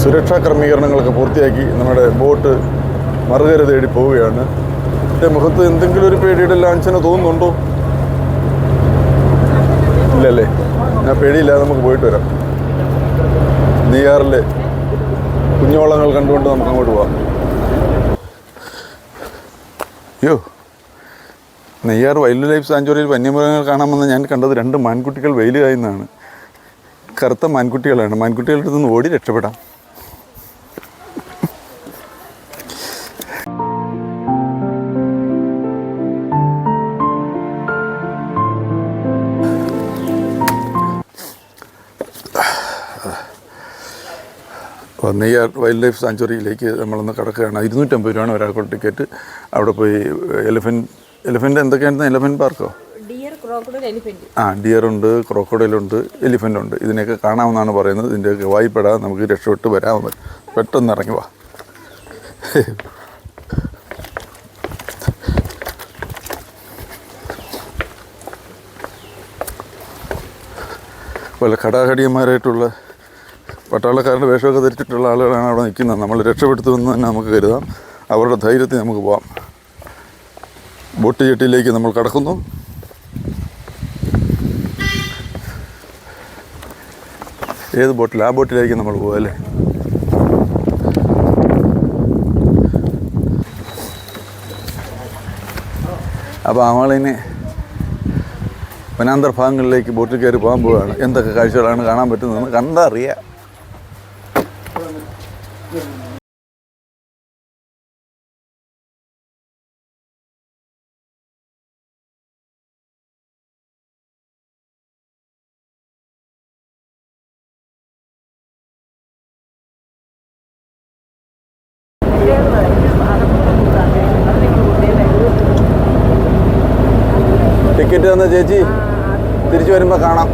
സുരക്ഷാ ക്രമീകരണങ്ങളൊക്കെ പൂർത്തിയാക്കി നമ്മുടെ ബോട്ട് മറുകര തേടി പോവുകയാണ്. എന്റെ മുഖത്ത് എന്തെങ്കിലും ഒരു പേടിയുടെ ലാഞ്ചന തോന്നുന്നുണ്ടോ? ഇല്ലല്ലേ? ഞാൻ പേടിയില്ല നമുക്ക് പോയിട്ട് വരാം. നെയ്യാറിലെ കുഞ്ഞോളങ്ങൾ കണ്ടുകൊണ്ട് നമുക്ക് അങ്ങോട്ട് പോവാം. യോ നെയ്യാർ വൈൽഡ് ലൈഫ് സാഞ്ചുറിയിൽ വന്യമൃഗങ്ങൾ കാണാമെന്ന് ഞാൻ കണ്ടത് രണ്ട് മാൻകുട്ടികൾ വെയിൽ കായുന്നതാണ് കറുത്ത മാൻകുട്ടികളാണ്. മാൻകുട്ടികളുടെ നിന്ന് ഓടി രക്ഷപ്പെടാം. അപ്പോൾ നെയ്യാർ വൈൽഡ് ലൈഫ് സാഞ്ചുറിയിലേക്ക് നമ്മളൊന്ന് കിടക്കുകയാണ്. ഇരുന്നൂറ്റമ്പത് രൂപയാണ് ഒരാൾക്കുള്ള ടിക്കറ്റ്. അവിടെ പോയി എലിഫന്റ് എലിഫന്റ് എന്തൊക്കെയായിരുന്നു? എലിഫന്റ് പാർക്കോ? ഡിയർ ഉണ്ട് എലിഫന്റ് ആ ഡിയറുണ്ട് ക്രോക്കോഡൈലുണ്ട് എലിഫന്റ് ഉണ്ട് ഇതിനെയൊക്കെ കാണാമെന്നാണ് പറയുന്നത്. ഇതിന്റെയൊക്കെ വായ്പെടാതെ നമുക്ക് രക്ഷപ്പെട്ട് വരാമെന്ന് പെട്ടെന്ന് ഇറങ്ങി വാ. വല്ല കടാകടിയന്മാരായിട്ടുള്ള പട്ടാളക്കാരുടെ വേഷമൊക്കെ ധരിച്ചിട്ടുള്ള ആളുകളാണ് അവിടെ നിൽക്കുന്നത്. നമ്മൾ രക്ഷപ്പെടുത്തുമെന്ന് തന്നെ നമുക്ക് കരുതാം. അവരുടെ ധൈര്യത്തിൽ നമുക്ക് പോവാം. ബോട്ട് ജെട്ടിയിലേക്ക് നമ്മൾ കടക്കുന്നു. ഏത് ബോട്ടിൽ ആ ബോട്ടിലേക്ക് നമ്മൾ പോകുക അല്ലേ? അപ്പോൾ ആളിന് വനാന്തർ ഭാഗങ്ങളിലേക്ക് ബോട്ടിൽ കയറി പോകാൻ പോവുകയാണ്. എന്തൊക്കെ കാഴ്ചകളാണ് കാണാൻ പറ്റുന്നതെന്ന് കണ്ടറിയാം. ടിക്കറ്റ് തന്ന ചേച്ചി തിരിച്ചു വരുമ്പോൾ കാണാം.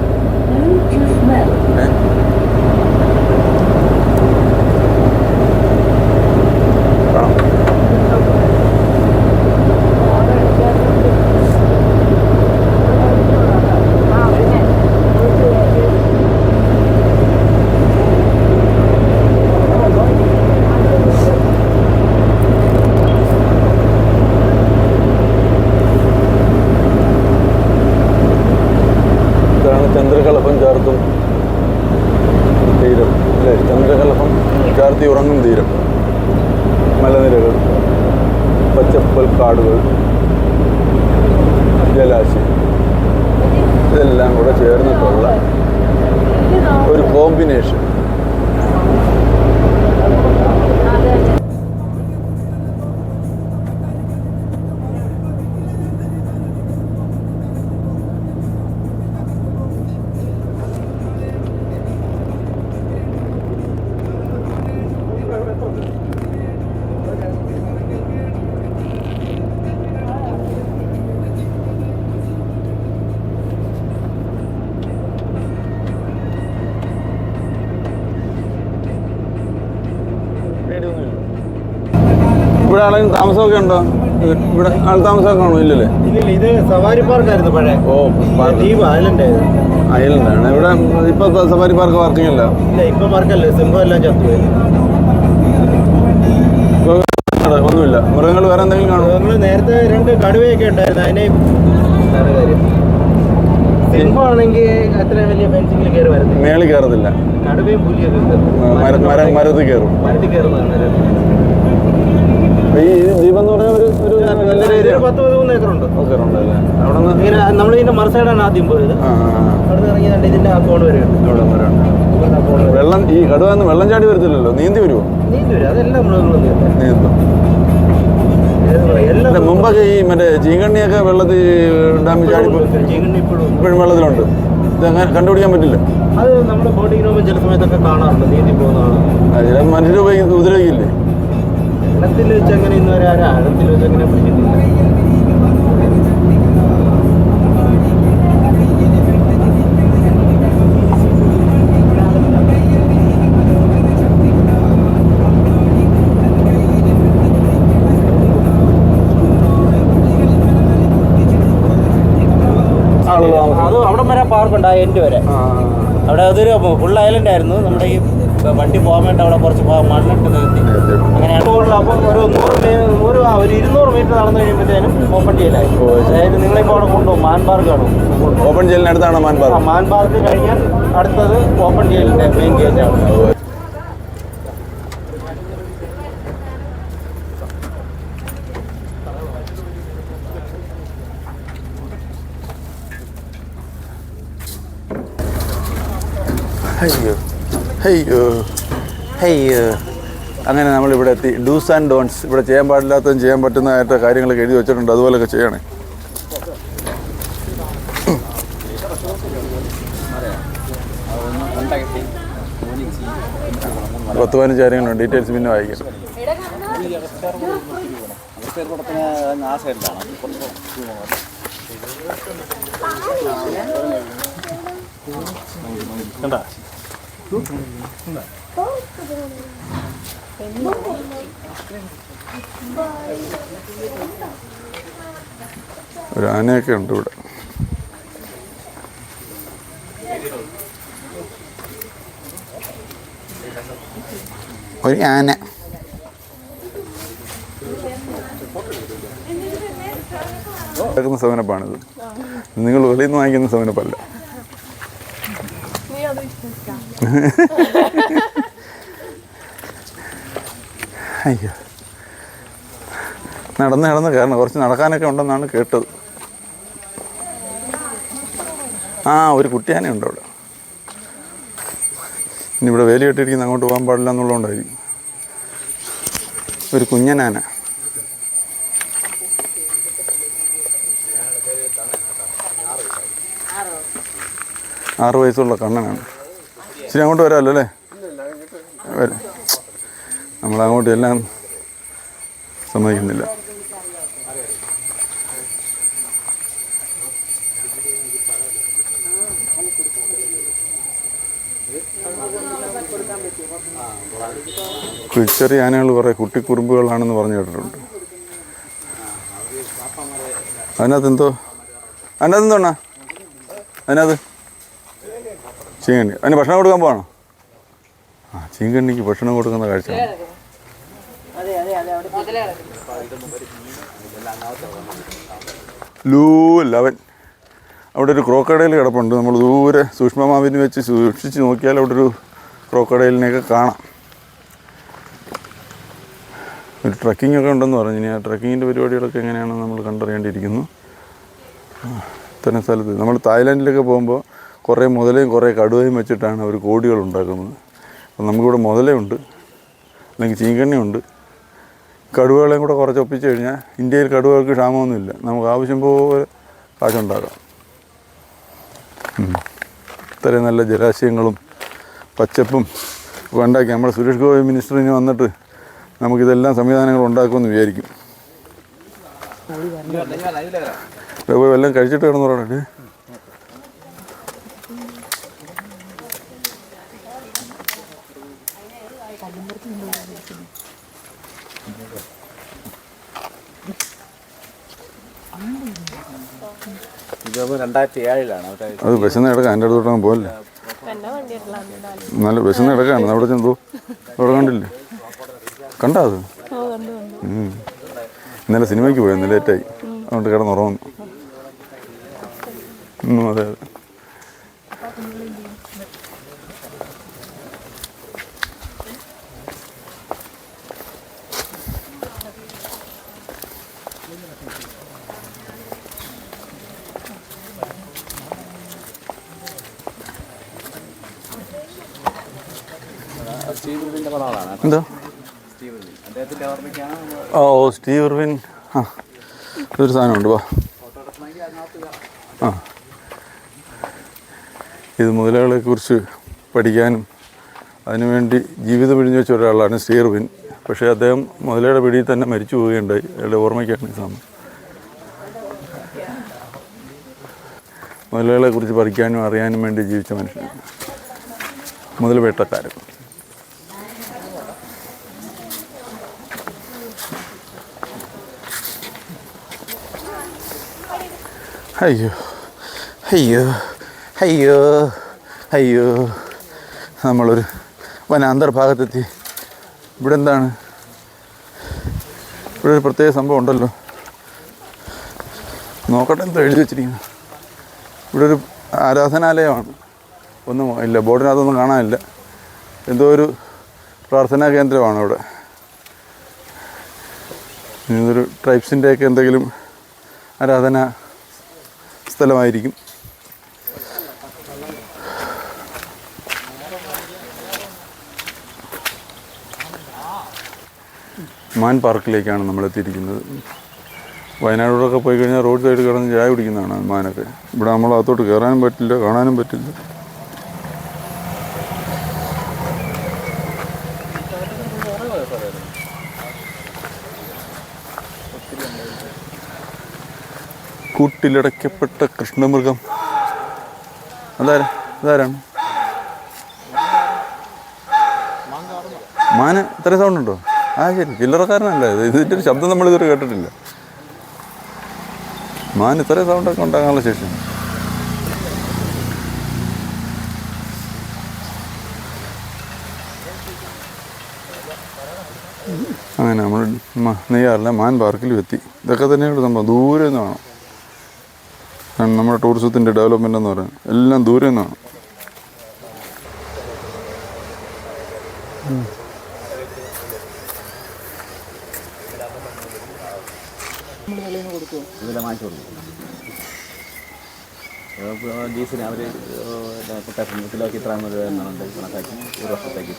ഇവിടെ ആളും താമസമൊക്കെ ഉണ്ടോ? ഇവിടെ ആൾ താമസമൊക്കെ ആണോ ഇല്ലല്ലേ? ഇത് സവാരി പാർക്കായിരുന്നു പഴയ. ഓ ദ്വീപ് ഐലൻഡ് ഐലൻഡാണ് ഇവിടെ ഇപ്പൊ സവാരി പാർക്ക് വർക്കിംഗ് അല്ല? ഇപ്പൊ വർക്കല്ലേ സിംഹം എല്ലാം ചത്തുപോയി. ഒന്നുമില്ല. മൃഗങ്ങൾ വേറെ എന്തെങ്കിലും കാണും മൃഗങ്ങൾ നേരത്തെ രണ്ട് കടുവയൊക്കെ ഉണ്ടായിരുന്നു. അതിനെ മേളിൽ കയറത്തില്ല ഉണ്ട്. മരത്തിൽ കയറും മരത്തിൽ കയറുന്നതാണ് ഇതിന്റെ മറുസൈഡാണ് ആദ്യം പോയത്. അവിടെ ഇറങ്ങി കണ്ട് ഇതിന്റെ ആ കോണ് വരെ. വെള്ളം ഈ കടുവന്ന് വെള്ളം ചാടി വരത്തില്ലല്ലോ? നീന്തി വരുമോ നീന്തി വരും. അതെല്ലാം നീന്തും. മുമ്പൊക്കെ ഈ മറ്റേ ചീങ്കണ്ണിയൊക്കെ വെള്ളത്തിൽ ഡാമിൽ ചാടി ഇപ്പോഴും വെള്ളത്തിലുണ്ട്. ഇതങ്ങനെ കണ്ടുപിടിക്കാൻ പറ്റില്ല. അത് നമ്മുടെ ബോട്ടിങ്ങിന് പോകുമ്പോൾ ചില സമയത്തൊക്കെ കാണാറുണ്ട്. നീന്തി പോകുന്നതാണ് ചില മനുഷ്യർ ഉപയോഗിക്കുന്ന ഉപദ്രവിക്കില്ലേ? വെള്ളത്തിൽ വെച്ച് അങ്ങനെ ഇന്ന് വരെ ആരും? ആഴത്തിൽ വെച്ച് അങ്ങനെ പിടിച്ചിട്ടില്ല. പാർക്കുണ്ട് ആ എൻഡ് വരെ അവിടെ അതൊരു ഫുൾ ഐലൻഡ് ആയിരുന്നു. നമ്മുടെ ഈ വണ്ടി പോകാൻ വേണ്ടി അവിടെ കുറച്ച് മണ്ണിട്ട് നിർത്തി. അങ്ങനെയാണ് അപ്പം ഒരു നൂറ് നൂറ് ഒരു ഇരുന്നൂറ് മീറ്റർ നടന്നു കഴിയുമ്പോഴത്തേനും ഓപ്പൺ ചെയ്യലായി അതായത് നിങ്ങളിപ്പോൾ അവിടെ കൊണ്ടുപോകും. മാൻപാർക്ക് കാണും. ഓപ്പൺ ജയിലിനടുത്താണ് മാൻ ആ മാൻപാർക്ക് കഴിഞ്ഞാൽ അടുത്തത് ഓപ്പൺ ജയിലിന്റെ മെയിൻ ഗേറ്റാണ് അയ്യോ അയ്യോ അയ്യോ അങ്ങനെ നമ്മളിവിടെ എത്തി. ഡൂസ് ആൻഡ് ഡോൺസ് ഇവിടെ ചെയ്യാൻ പാടില്ലാത്തതും ചെയ്യാൻ പറ്റുന്നതായിട്ട് കാര്യങ്ങളൊക്കെ എഴുതി വെച്ചിട്ടുണ്ട്. അതുപോലെയൊക്കെ ചെയ്യണേ. പത്ത് പതിനഞ്ച് കാര്യങ്ങളുണ്ട്. ഡീറ്റെയിൽസ് പിന്നെ വായിക്കാം. ഒരു ആനയൊക്കെ ഉണ്ട് ഇവിടെ. ഒരു ആന. സമനപ്പാണിത് നിങ്ങൾ വെളിയിൽ നിന്ന് വാങ്ങിക്കുന്ന സെവനപ്പല്ല. അയ്യോ. നടന്ന് നടന്ന് കയറണം. കുറച്ച് നടക്കാനൊക്കെ ഉണ്ടെന്നാണ് കേട്ടത്. ആ ഒരു കുട്ടിയാനയുണ്ട് അവിടെ. ഇനി ഇവിടെ വേലി കെട്ടിയിരിക്കുന്ന അങ്ങോട്ട് പോകാൻ പാടില്ല എന്നുള്ളതുകൊണ്ടായിരിക്കും. ഒരു കുഞ്ഞനാന. ആറ് വയസ്സുള്ള കണ്ണനാണ്. ശരി അങ്ങോട്ട് വരാമല്ലോ അല്ലേ? വരാം. നമ്മളങ്ങോട്ട് എല്ലാം സമ്മതിക്കുന്നില്ല. ചെറിയ ആനകൾ കുറേ കുട്ടിക്കുറുമ്പുകളാണെന്ന് പറഞ്ഞു കേട്ടിട്ടുണ്ട്. അതിനകത്ത് എന്തോ? അതിനകത്ത് എന്തോണ അതിനകത്ത് ചീങ്കണ്ണി. അതിന് ഭക്ഷണം കൊടുക്കാൻ പോകണോ ആ ചീങ്കണ്ണിക്ക് ഭക്ഷണം കൊടുക്കുന്ന കാഴ്ച. ലൂ ലവൻ അവിടെ ഒരു ക്രോക്കടയിൽ കിടപ്പുണ്ട്. നമ്മൾ ദൂരെ സൂക്ഷ്മമാവിന് വെച്ച് സൂക്ഷിച്ച് നോക്കിയാൽ അവിടെ ഒരു ക്രോക്കടയിലിനെയൊക്കെ കാണാം. ഒരു ട്രക്കിംഗ് ഒക്കെ ഉണ്ടെന്ന് പറഞ്ഞു. ഇനി ആ ട്രക്കിങ്ങിന്റെ പരിപാടികളൊക്കെ എങ്ങനെയാണെന്ന് നമ്മൾ കണ്ടറിയേണ്ടിയിരിക്കുന്നു. ഇത്തരം സ്ഥലത്ത്. നമ്മൾ തായ്ലാൻഡിലൊക്കെ പോകുമ്പോൾ കുറേ മുതലയും കുറേ കടുവയും വെച്ചിട്ടാണ് അവർ കോടികൾ ഉണ്ടാക്കുന്നത്. അപ്പം നമുക്കിവിടെ മുതലയുണ്ട് അല്ലെങ്കിൽ ചീങ്കണ്ണിയുണ്ട്. കടുവകളെയും കൂടെ കുറച്ച് ഒപ്പിച്ച് കഴിഞ്ഞാൽ ഇന്ത്യയിൽ കടുവകൾക്ക് ക്ഷാമമൊന്നുമില്ല. നമുക്ക് ആവശ്യം പോലെ കാശുണ്ടാക്കാം. ഇത്രയും നല്ല ജലാശയങ്ങളും പച്ചപ്പും ഒക്കെ ഉണ്ടാക്കി നമ്മുടെ സുരേഷ് ഗോപി മിനിസ്റ്റർ ഇനി വന്നിട്ട് നമുക്കിതെല്ലാം സംവിധാനങ്ങൾ ഉണ്ടാക്കുമെന്ന് വിചാരിക്കും. പോയി വല്ലതും കഴിച്ചിട്ട് കിടന്നു പറയട്ടെ രണ്ടായിരത്തി ഏഴിലാണ് അവിടെ അത് വിശന്ന് കിടക്കാം എന്റെ അടുത്തോട്ട് പോകല്ലേ നല്ല വിശന്ന് കിടക്കാണ്. അവിടെ ചെന്തോ അവിടെ കണ്ടില്ലേ? കണ്ടാ അത്? ഇന്നലെ സിനിമയ്ക്ക് പോയി ഇന്നലെ ലേറ്റായി അതുകൊണ്ട് കിടന്നുറങ്ങുന്നു അതെ അതെ. എന്താ? ഓ സ്റ്റീവ് ഇർവിൻ ആ സാധനം സാധനമുണ്ട് വാ. ആ. ഇത് മുതലകളെക്കുറിച്ച് പഠിക്കാനും അതിനുവേണ്ടി ജീവിതം പിഴിഞ്ഞു വെച്ച ഒരാളാണ് സ്റ്റീർവിൻ പക്ഷേ അദ്ദേഹം മുതലയുടെ പിടിയിൽ തന്നെ മരിച്ചു പോവുകയുണ്ടായി. അയാളുടെ ഓർമ്മയ്ക്കാണ് ഈ മുതലകളെ കുറിച്ച് പഠിക്കാനും അറിയാനും വേണ്ടി ജീവിച്ച മനുഷ്യൻ. മുതൽ വേട്ടക്കാരൻ അയ്യോ അയ്യോ അയ്യോ അയ്യോ. നമ്മളൊരു വനാന്തർഭാഗത്തെത്തി ഇവിടെ എന്താണ്? ഇവിടെ ഒരു പ്രത്യേക സംഭവം ഉണ്ടല്ലോ. നോക്കട്ടെ എന്തോ എഴുതി വെച്ചിരിക്കുന്നു. ഇവിടെ ഒരു ആരാധനാലയമാണ്. ഒന്നും ഇല്ല ബോർഡിനകത്തൊന്നും കാണാനില്ല. എന്തോ ഒരു പ്രാർത്ഥനാ കേന്ദ്രമാണ് ഇവിടെ ഇതൊരു ട്രൈബ്സിന്റെയൊക്കെ എന്തെങ്കിലും ആരാധന സ്ഥലമായിരിക്കും. മാൻ പാർക്കിലേക്കാണ് നമ്മൾ എത്തിയിരിക്കുന്നത് വയനാടോടൊക്കെ പോയി കഴിഞ്ഞാൽ റോഡ് സൈഡ് കിടന്ന് ചായ കുടിക്കുന്നതാണ് മാനൊക്കെ. ഇവിടെ നമ്മൾ അകത്തോട്ട് കയറാനും പറ്റില്ല കാണാനും പറ്റില്ല. കൂട്ടിലടയ്ക്കപ്പെട്ട കൃഷ്ണമൃഗം. അതാരാ? അതാരാണ് മാന ഇത്ര സൗണ്ട് ഉണ്ടോ? ആ ശരി. ചില്ലറക്കാരനല്ല? ഇത് ഇതിന്റെ ഒരു ശബ്ദം നമ്മൾ ഇതുവരെ കേട്ടിട്ടില്ല. മാൻ ഇത്ര സൗണ്ടൊക്കെ ഉണ്ടാകാനുള്ള ശേഷം. അങ്ങനെ നമ്മൾ നെയ്യാറില്ല നെയ്യാറിലെ മാൻ പാർക്കിലും എത്തി. ഇതൊക്കെ തന്നെയാണ് സംഭവം. ദൂരെ നിന്ന് വേണം. നമ്മുടെ ടൂറിസത്തിന്റെ ഡെവലപ്മെന്റ് എന്ന് പറയുന്നത് എല്ലാം ദൂരെ നിന്നാണ് ഡീസിന് അവർ കൊട്ടേഷൻ കിലോക്ക് ഇത്ര കണക്കാക്കി ഒരു വർഷത്തേക്ക്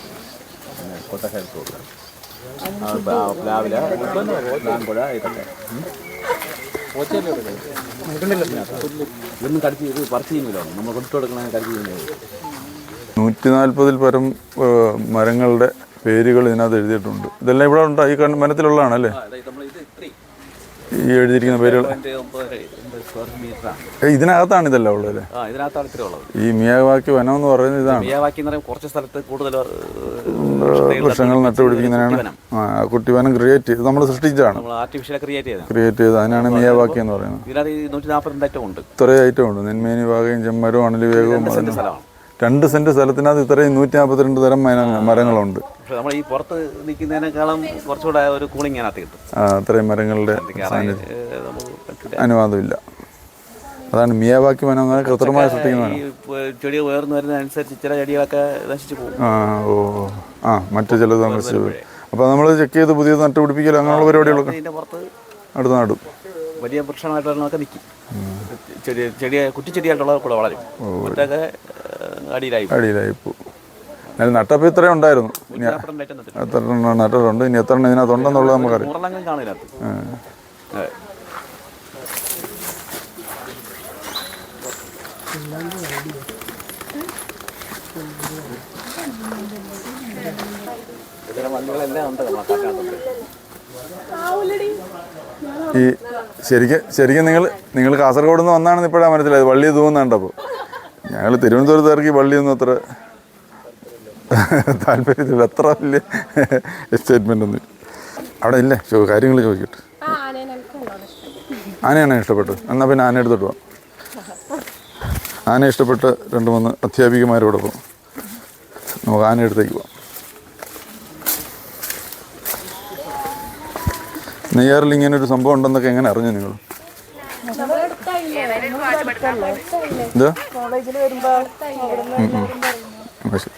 കൊട്ടേഷൻ എടുത്ത് കൊടുക്കാം ആ, പ്ലാ- പ്ലാവില പ്ലാമ്പുഴ ഇതൊക്കെ. നമ്മൾ കൊണ്ടു നൂറ്റി നാൽപ്പതിൽ പരം മരങ്ങളുടെ പേരുകൾ ഇതിനകത്ത് എഴുതിയിട്ടുണ്ട്. ഇതെല്ലാം ഇവിടെ ഉണ്ട്? ഈ കണ്ണ് മരത്തിലുള്ളതാണ് അല്ലേ നമ്മൾ ഇത് ഇത്രയും ഈ എഴുതിയിരിക്കുന്ന പേരുകൾ. ഇതിനകത്താണ് ഇതെല്ലാം ഉള്ളത്. അല്ലേ ഇതിനകത്താണ് ഇത്ര ഉള്ളത്. ഈ മിയാവാക്കി വനം എന്ന് പറയുന്നത് ഇതാണ്. മിയാവാക്കി എന്ന് പറയുമ്പോൾ കുറച്ച് സ്ഥലത്ത് കൂടുതൽ വൃക്ഷങ്ങൾ നട്ടുപിടിപ്പിക്കുന്നതിനാണ് ആ കുട്ടിവനം ക്രിയേറ്റ് ചെയ്ത് നമ്മൾ സൃഷ്ടിച്ചതാണ്. ആർട്ടിഫിഷ്യൽ ക്രിയേറ്റ് ചെയ്തതാണ്. ക്രിയേറ്റ് ചെയ്ത് അതിനാണ് മിയാവാക്കി എന്ന് പറയുന്നത്. ഇതിനകത്ത് നൂറ്റി നാൽപ്പത്തിരണ്ട് ഐറ്റം ഉണ്ട്. ഇത്രയും ഐറ്റം ഉണ്ട്. നെന്മേനി വാകയും ചെമ്മരവും അണലി വേഗവും സ്ഥലമാണ്. രണ്ട് സെന്റ് സ്ഥലത്തിനകത്ത് ഇത്രയും നൂറ്റി നാൽപ്പത്തിരണ്ട് തരം മര- മരങ്ങളുണ്ട്. നമ്മൾ ഈ പുറത്ത് നിൽക്കുന്നതിനേക്കാളും കുറച്ചുകൂടെ ഒരു കൂളിംഗ് അതിനകത്ത് കിട്ടും. അത്രയും മരങ്ങളുടെ അനുവാദമില്ല. അതാണ് മിയാവാക്കി വനം കൃത്രിമമായി സൃഷ്ടിക്കുന്ന ഈ ഏഹ്, ചെടി ഉയർന്നു വരുന്നതനുസരിച്ച് ചില ചെടികളൊക്കെ നശിച്ചു പോകും. ആ ഓ. ആ മറ്റു ചിലത് നശിച്ചു പോയി. അപ്പോൾ നമ്മൾ ചെക്ക് ചെയ്ത് പുതിയ പുതിയത് നട്ടുപിടിപ്പിക്കൽ അങ്ങനെയുള്ള പരിപാടികളൊക്കെ? അടുത്ത നടും. വലിയ വൃക്ഷമായിട്ട് വരുന്നതൊക്കെ നിൽക്കും. ചെടി ചെടിയെ കുറ്റിച്ചെടിയായിട്ടുള്ളത് കൂടെ വളരും. മറ്റൊക്കെ അടിയിലായി. അടിയിലായി പോകും എന്നാലും നട്ടപ്പോൾ ഇത്രയും ഉണ്ടായിരുന്നു. എത്ര എണ്ണം നട്ടിട്ടുണ്ട്. ഇനി എത്ര എണ്ണം ഇതിനകത്തുണ്ടെന്നുള്ളത് നമുക്കറിയാം. ഈ ശരിക്കും ശരിക്കും നിങ്ങൾ നിങ്ങൾ കാസർഗോഡ് നിന്ന് വന്നാണെന്ന് ഇപ്പോഴാണ് മനസ്സിലായത്. വള്ളി തൂങ്ങുന്നുണ്ടപ്പോൾ ഞങ്ങൾ തിരുവനന്തപുരത്ത് ഇറക്കി പള്ളിയൊന്നും അത്ര താല്പര്യത്തില്ല. അത്ര വലിയ സ്റ്റേറ്റ്മെന്റ് ഒന്നും അവിടെ ഇല്ലേ? ചോ കാര്യങ്ങൾ ചോദിക്കട്ടെ. ആനയാണ് ഇഷ്ടപ്പെട്ടത്? എന്നാൽ പിന്നെ ആന എടുത്തിട്ട് പോവാം ആന ഇഷ്ടപ്പെട്ട രണ്ട് മൂന്ന് അധ്യാപികമാരോടൊപ്പം നമുക്ക് ആന എടുത്തേക്ക് പോവാം. നെയ്യാറിൽ ഇങ്ങനെ ഒരു സംഭവം ഉണ്ടെന്നൊക്കെ എങ്ങനെ അറിഞ്ഞു നിങ്ങൾ?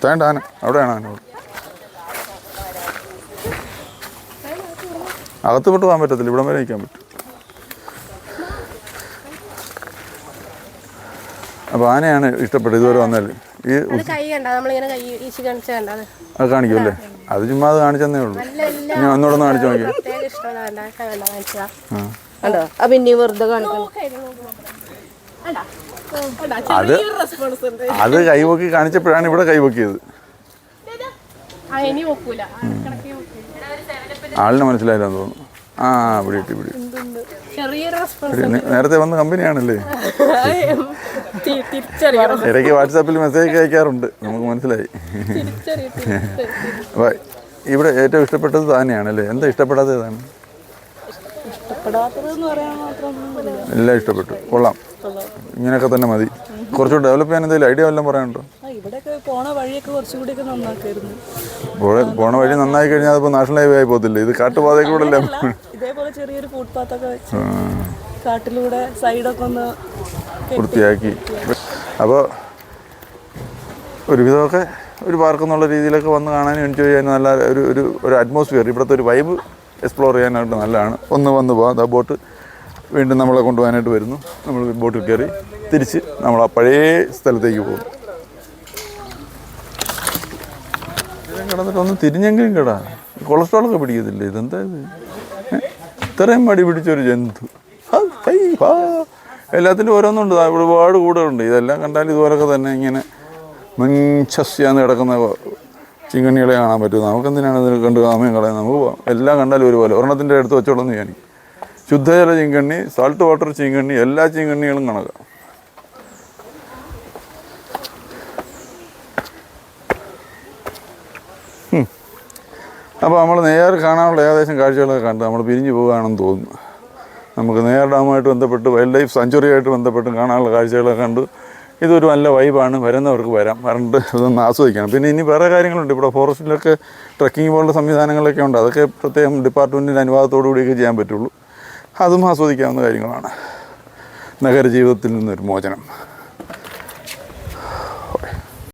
താണ്ട ആന. അവിടെയാണ് ആന അകത്ത് വിട്ട് പോകാൻ പറ്റത്തില്ല ഇവിടം വരെ നിൽക്കാൻ പറ്റും. അപ്പൊ ആനയാണ് ഇഷ്ടപ്പെട്ടത് ഇതുവരെ വന്നാൽ ഈ അത് കാണിക്കൂല്ലേ അത്. അത് കാണിക്കുമല്ലേ? അത് ചുമ്മാ അത് കാണിച്ചെന്നേ ഉള്ളൂ. ഞാൻ ഒന്നുകൂടെ ഒന്ന് കാണിച്ചു നോക്കിയാ. കണ്ട ആ പിന്നെ വെറുതെ കാണിക്കണം. അത് അത് കൈപൊക്കി കാണിച്ചപ്പോഴാണ് ഇവിടെ കൈപൊക്കിയത് ആ ഇനി നോക്കൂല കണക്കി നോക്കൂല ആളിനെ മനസ്സിലായില്ലെന്ന് തോന്നുന്നു. ആ ഇവിടെ ഇട്ട് ഇവിടെ നേരത്തെ വന്ന കമ്പനിയാണല്ലേ? ഇടയ്ക്ക് വാട്സാപ്പിൽ മെസ്സേജ് അയക്കാറുണ്ട്. നമുക്ക് മനസ്സിലായി. ഇവിടെ ഏറ്റവും ഇഷ്ടപ്പെട്ടത് താനെയാണല്ലേ? എന്താ ഇഷ്ടപ്പെടാത്തത് എല്ലാം ഇഷ്ടപ്പെട്ടു. കൊള്ളാം. ഇങ്ങനെയൊക്കെ തന്നെ മതി. കുറച്ചു ഡെവലപ്പ് ചെയ്യാൻ എന്തെങ്കിലും ഐഡിയ വല്ലതും പറയാനുണ്ടോ? പോണ വഴി നന്നായി കഴിഞ്ഞാൽ അതിപ്പോ നാഷണൽ ഹൈവേ ആയി പോകത്തില്ലേ? ഇത് കാട്ടുപാതയിൽ കൂടെ അല്ലേ? ഇതേപോലെ ചെറിയൊരു ഫുട്പാത്ത് ഒക്കെ വെച്ച് കാട്ടിലൂടെ സൈഡൊക്കെ ഒന്ന് വൃത്തിയാക്കി. അപ്പോൾ ഒരുവിധമൊക്കെ ഒരു പാർക്ക് എന്നുള്ള രീതിയിലൊക്കെ വന്ന് കാണാനും എൻജോയ് ചെയ്യാനും നല്ല ഒരു ഒരു ഒരു അറ്റ്മോസ്ഫിയർ ഇവിടുത്തെ ഒരു വൈബ് എക്സ്പ്ലോർ ചെയ്യാനായിട്ട് നല്ലതാണ്. ഒന്ന് വന്ന് പോകാം ആ ബോട്ട്. വീണ്ടും നമ്മളെ കൊണ്ടുപോകാനായിട്ട് വരുന്നു. നമ്മൾ ബോട്ടിൽ കയറി തിരിച്ച് നമ്മൾ ആ പഴയ സ്ഥലത്തേക്ക് പോകും കിടന്നിട്ടൊന്ന് തിരിഞ്ഞെങ്കിലും കേടാ. കൊളസ്ട്രോളൊക്കെ പിടിക്കത്തില്ലേ? ഇതെന്താ ഇത്? ഇത്രയും മടി പിടിച്ചൊരു ജന്തു. എല്ലാത്തിന്റെ ഓരോന്നുണ്ട്. ഒരുപാട് കൂടുകളുണ്ട് ഇതെല്ലാം കണ്ടാൽ ഇതുപോലൊക്കെ തന്നെ ഇങ്ങനെ മഞ്ചസ്യാന്ന് കിടക്കുന്ന ചിങ്കണ്ണികളെ കാണാൻ പറ്റും. നമുക്കെന്തിനാണ് ഇതിനെ കണ്ട് സമയം കളയാൻ നമുക്ക് എല്ലാം കണ്ടാലും ഒരുപോലെ. ഒരെണ്ണത്തിന്റെ അടുത്ത് വെച്ചോളന്ന് ഞാൻ ശുദ്ധജല ചിങ്കണ്ണി സാൾട്ട് വാട്ടർ ചിങ്കണ്ണി എല്ലാ ചിങ്കണ്ണികളും കണക്കാം. അപ്പോൾ നമ്മൾ നേരെ കാണാനുള്ള ഏകദേശം കാഴ്ചകളൊക്കെ കണ്ട് നമ്മൾ പിരിഞ്ഞു പോകുകയാണെന്ന് തോന്നുന്നു. നമുക്ക് നെയ്യാർ ഡാമുമായിട്ട് ബന്ധപ്പെട്ട് വൈൽഡ് ലൈഫ് സെഞ്ചുറിയായിട്ട് ബന്ധപ്പെട്ട് കാണാനുള്ള കാഴ്ചകളൊക്കെ കണ്ട് ഇതൊരു നല്ല വൈബാണ് വരുന്നവർക്ക് വരാം. വരണ്ട് ഇതൊന്ന് ആസ്വദിക്കണം. പിന്നെ ഇനി വേറെ കാര്യങ്ങളുണ്ട്. ഇവിടെ ഫോറസ്റ്റിലൊക്കെ ട്രക്കിംഗ് പോലുള്ള സംവിധാനങ്ങളൊക്കെ ഉണ്ട്. അതൊക്കെ പ്രത്യേകം ഡിപ്പാർട്ട്മെന്റിന്റെ അനുവാദത്തോടു കൂടിയൊക്കെ ചെയ്യാൻ പറ്റുള്ളൂ. അതും ആസ്വദിക്കാവുന്ന കാര്യങ്ങളാണ്. നഗരജീവിതത്തിൽ നിന്നൊരു മോചനം.